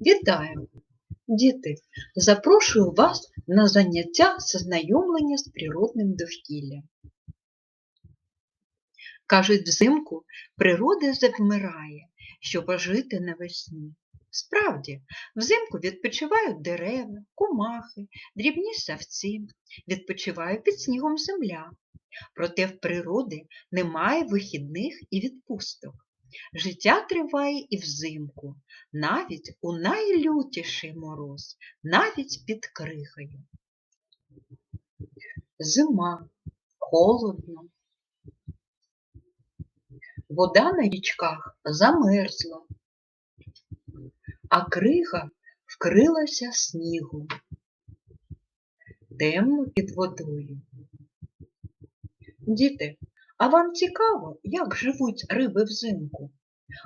Вітаю! Діти, запрошую вас на заняття з ознайомлення з природним довкіллям. Кажуть, взимку природа завмирає, щоб ожити навесні. Справді, взимку відпочивають дерева, комахи, дрібні савці, відпочиває під снігом земля. Проте в природи немає вихідних і відпусток. Життя триває і взимку, навіть у найлютіший мороз, навіть під крихою. Зима, холодно. Вода на річках замерзла, а крига вкрилася снігом. Темно під водою. Діти, а вам цікаво, як живуть риби взимку?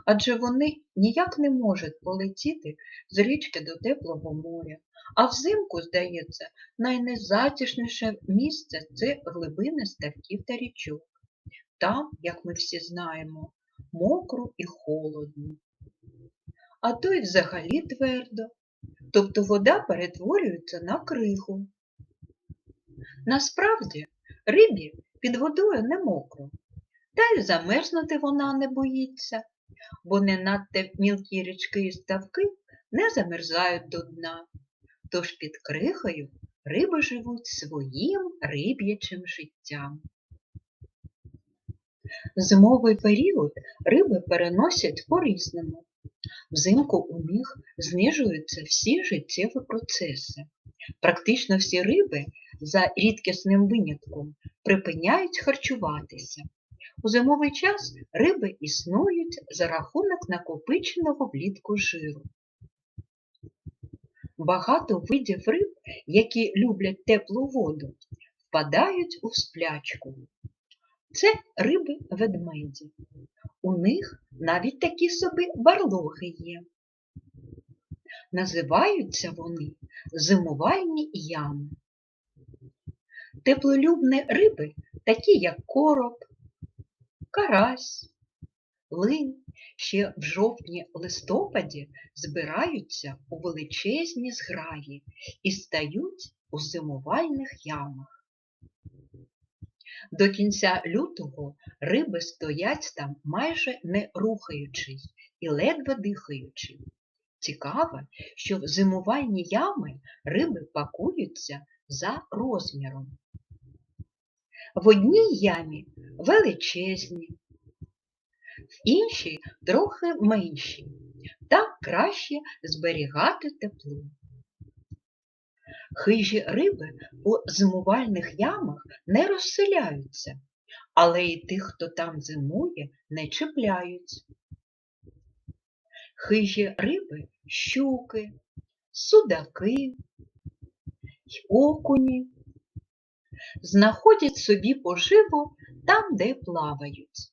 Адже вони ніяк не можуть полетіти з річки до теплого моря. А взимку, здається, найнезатішніше місце це глибини ставків та річок. Там, як ми всі знаємо, мокро і холодно. А то й взагалі твердо, тобто вода перетворюється на кригу. Насправді, рибі під водою не мокро, та й замерзнути вона не боїться, бо не надто мілкі річки і ставки не замерзають до дна. Тож під крихою риби живуть своїм риб'ячим життям. Зимовий період риби переносять по-різному. Взимку у них знижуються всі життєві процеси. Практично всі риби, за рідкісним винятком, припиняють харчуватися. У зимовий час риби існують за рахунок накопиченого влітку жиру. Багато видів риб, які люблять теплу воду, впадають у сплячку. Це риби ведмеді. У них навіть такі собі барлоги є. Називаються вони зимувальні ями. Теплолюбні риби, такі як короб, карась, линь, ще в жовтні-листопаді збираються у величезні зграї і стають у зимувальних ямах. До кінця лютого риби стоять там майже не рухаючись і ледве дихаючи. Цікаво, що в зимувальні ями риби пакуються за розміром. В одній ямі величезні, в іншій трохи менші, так краще зберігати тепло. Хижі риби у зимувальних ямах не розселяються, але й тих, хто там зимує, не чіпляють. Хижі риби щуки, судаки окуні знаходять собі поживу там, де плавають.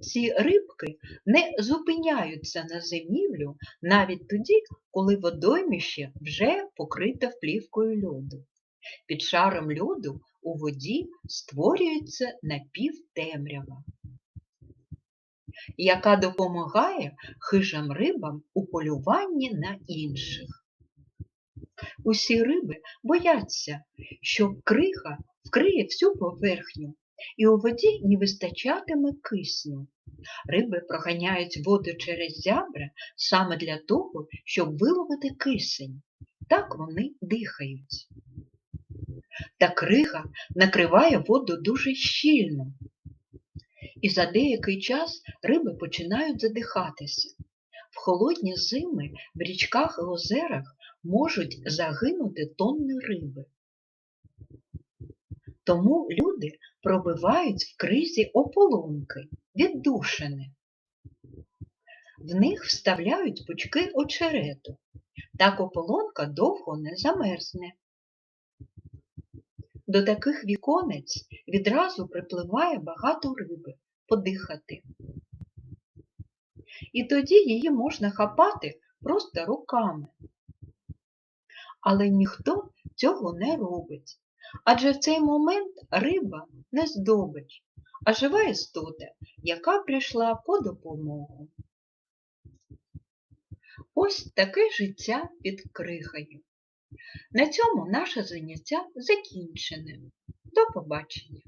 Ці рибки не зупиняються на зимівлю навіть тоді, коли водоймище вже покрите вплівкою льоду. Під шаром льоду у воді створюється напівтемрява, яка допомагає хижим рибам у полюванні на інших. Усі риби бояться, що крига вкриє всю поверхню і у воді не вистачатиме кисню. Риби проганяють воду через зябра саме для того, щоб виловити кисень. Так вони дихають. Та крига накриває воду дуже щільно. І за деякий час риби починають задихатися. В холодні зими в річках і озерах можуть загинути тонни риби. Тому люди пробивають в кризі ополонки, віддушини. В них вставляють пучки очерету. Так ополонка довго не замерзне. До таких віконець відразу припливає багато риби подихати. І тоді її можна хапати просто руками. Але ніхто цього не робить. Адже в цей момент риба не здобич, а жива істота, яка прийшла по допомогу. Ось таке життя під крихою. На цьому наше заняття закінчене. До побачення!